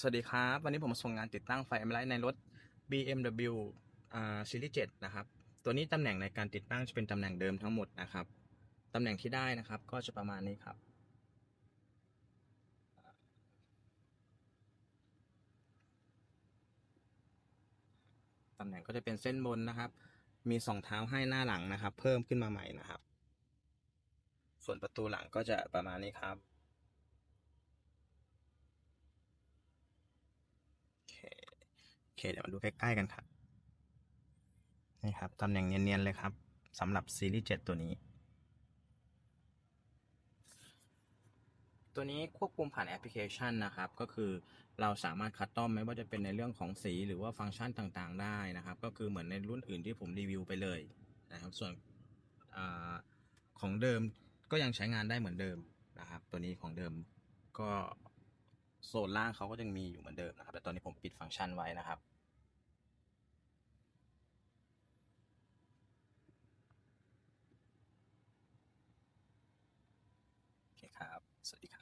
สวัสดีครับ วันนี้ผมมาส่งงานติดตั้งไฟแอมไลท์ในรถ BMW อ่าซีรีส์7นะครับ ตัวนี้ตำแหน่งในการติดตั้งจะเป็นตำแหน่งเดิมทั้งหมดนะครับ ตำแหน่งที่ได้นะครับ ก็จะประมาณนี้ครับ ตำแหน่งก็จะเป็นเส้นบนนะครับ มีสองเท้าให้หน้าหลังนะครับ เพิ่มขึ้นมาใหม่นะครับ ส่วนประตูหลังก็จะประมาณนี้ครับ โอเคโอ เคเดี๋ยวมาดูใกล้ๆกันครับนี่ครับตำแหน่งเนียนๆเลยครับสำหรับซีรีส์7ตัวนี้ ตัวนี้ควบคุมผ่านแอปพลิเคชันนะครับ ก็คือเราสามารถคัดต้อมไม่ว่าจะเป็นในเรื่องของสีหรือว่าฟังก์ชันต่างๆ ได้นะครับ ก็คือเหมือนในรุ่นอื่นที่ผมรีวิวไปเลยนะครับส่วนอของเดิมก็ยังใช้งานได้เหมือนเดิมนะครับ ตัวนี้ของเดิมก็โซนล่างเขาก็ยังมีอยู่เหมือนเดิมนะครับแต่ตอนนี้ผมปิดฟังก์ชันไว้นะครับ สวัสดีครับ